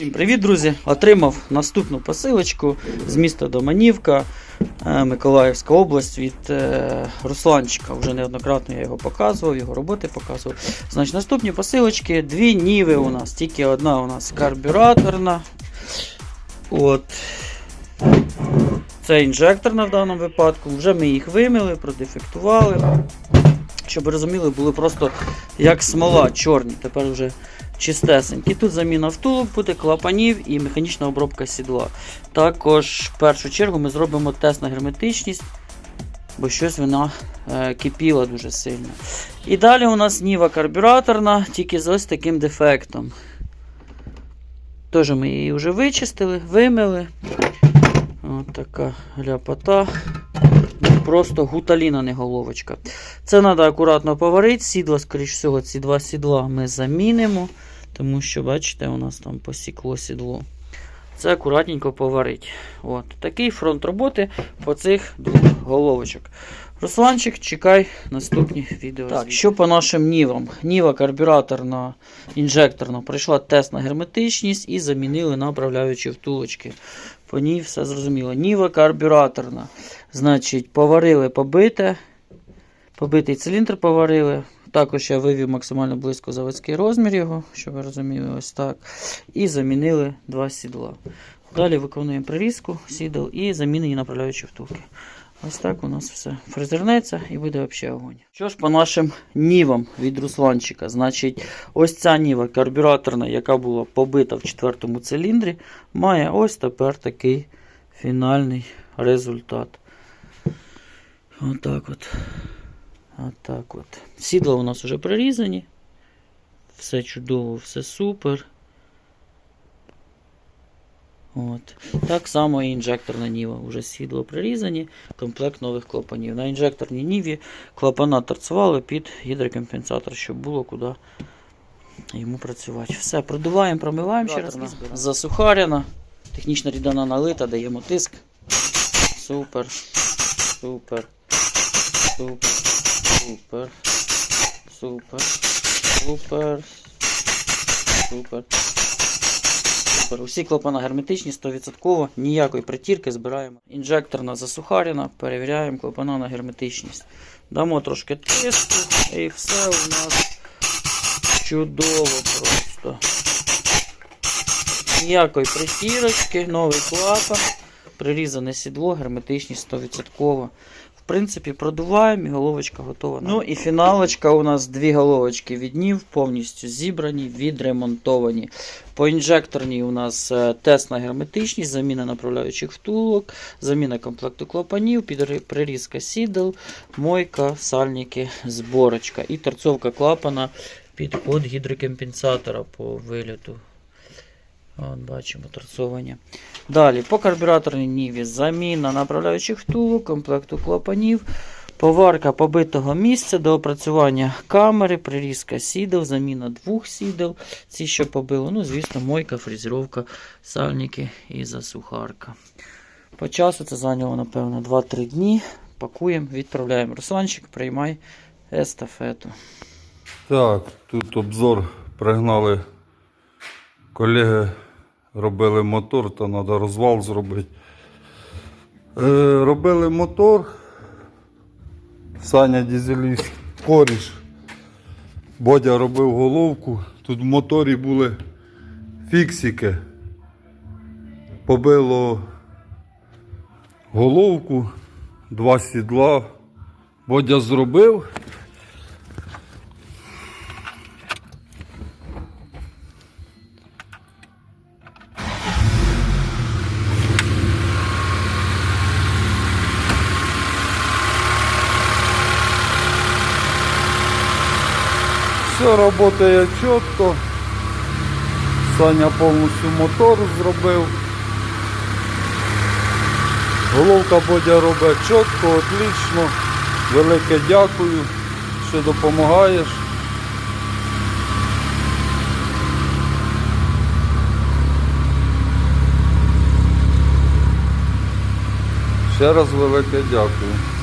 Всім привіт, друзі! Отримав наступну посилочку з міста Доманівка, е, Миколаївська область від е, Русланчика. Вже неоднократно я його показував, його роботи показував. Значить, наступні посилочки, дві ніви у нас. Тільки одна у нас карбюраторна. От. Це інжекторна в даному випадку. Вже ми їх вимили, продефектували. Щоб ви розуміли, були просто як смола чорні. Тепер вже чистесенькі. Тут заміна втулок буде, клапанів і механічна обробка сідла. Також в першу чергу ми зробимо тест на герметичність, бо щось вона е, кипіла дуже сильно. І далі у нас ніва карбюраторна, тільки з ось таким дефектом. Теж ми її вже вичистили, вимили. От така ляпота. Просто гуталіна, не головочка. Це треба акуратно поварити. Сідла, скоріш всього, ці два сідла ми замінимо. Тому що, бачите, у нас там посікло сідло. Це акуратненько поварить. От. Такий фронт роботи по цих двох головочок. Русланчик, чекай наступні відео. Так, що по нашим нівам? Ніва карбюраторна, інжекторна пройшла тест на герметичність і замінили на управляючі втулочки. По ній все зрозуміло. Ніва карбюраторна. Значить, поварили побите. Побитий циліндр поварили. Також я вивів максимально близько заводський розмір його, щоб ви розуміли, ось так. І замінили два сідла. Далі виконуємо прирізку сідел і замінені направляючі втулки. Ось так у нас все фрезернеться і буде взагалі огонь. Що ж по нашим нівам від Русланчика? Значить, ось ця ніва карбюраторна, яка була побита в четвертому циліндрі, має ось тепер такий фінальний результат. Отак от. Отак от. Сідла у нас вже прирізані. Все чудово, все супер. От. Так само і інжекторна ніва. Уже сідло прирізані, комплект нових клапанів. На інжекторній ніві клапана торцували під гідрокомпенсатор, щоб було куди йому працювати. Все, продуваємо, промиваємо ще раз. Засухаряна. Технічна рідина налита, даємо тиск. Супер. Супер. Супер. Супер. Супер. Супер. Супер. Супер. Усі клапана герметичні, 100%, ніякої притірки збираємо. Інжекторна засухарена, перевіряємо клапана на герметичність. Дамо трошки тиску і все у нас чудово просто. Ніякої притірочки, новий клапан, прирізане сідло, герметичність 100%. В принципі, продуваємо і головочка готова. Ну і фіналочка у нас дві головочки від нів, повністю зібрані, відремонтовані. По інжекторній у нас е, тест на герметичність, заміна направляючих втулок, заміна комплекту клапанів, прирізка сідел, мойка, сальники, зборочка і торцовка клапана під ход гідрокомпенсатора по виліту. От, бачимо торцовані. Далі, по карбюраторній ніві заміна направляючих втулок, комплекту клапанів, поварка побитого місця до опрацювання камери, прирізка сідел, заміна двох сідел. Ці, що побило, ну, звісно, мойка, фрезеровка, сальники і засухарка. По часу це зайняло, напевно, 2-3 дні. Пакуємо, відправляємо. Русланчик, приймай естафету. Так, тут обзор пригнали. Колеги робили мотор, то треба розвал зробити. Е, робили мотор. Саня дізеліст коріш. Бодя робив головку. Тут в моторі були фіксики. Побило головку, два сідла. Бодя зробив. Все працює чітко. Саня повністю мотор зробив. Головка Бодя робить чітко, отлично. Велике дякую, що допомагаєш. Ще раз велике дякую.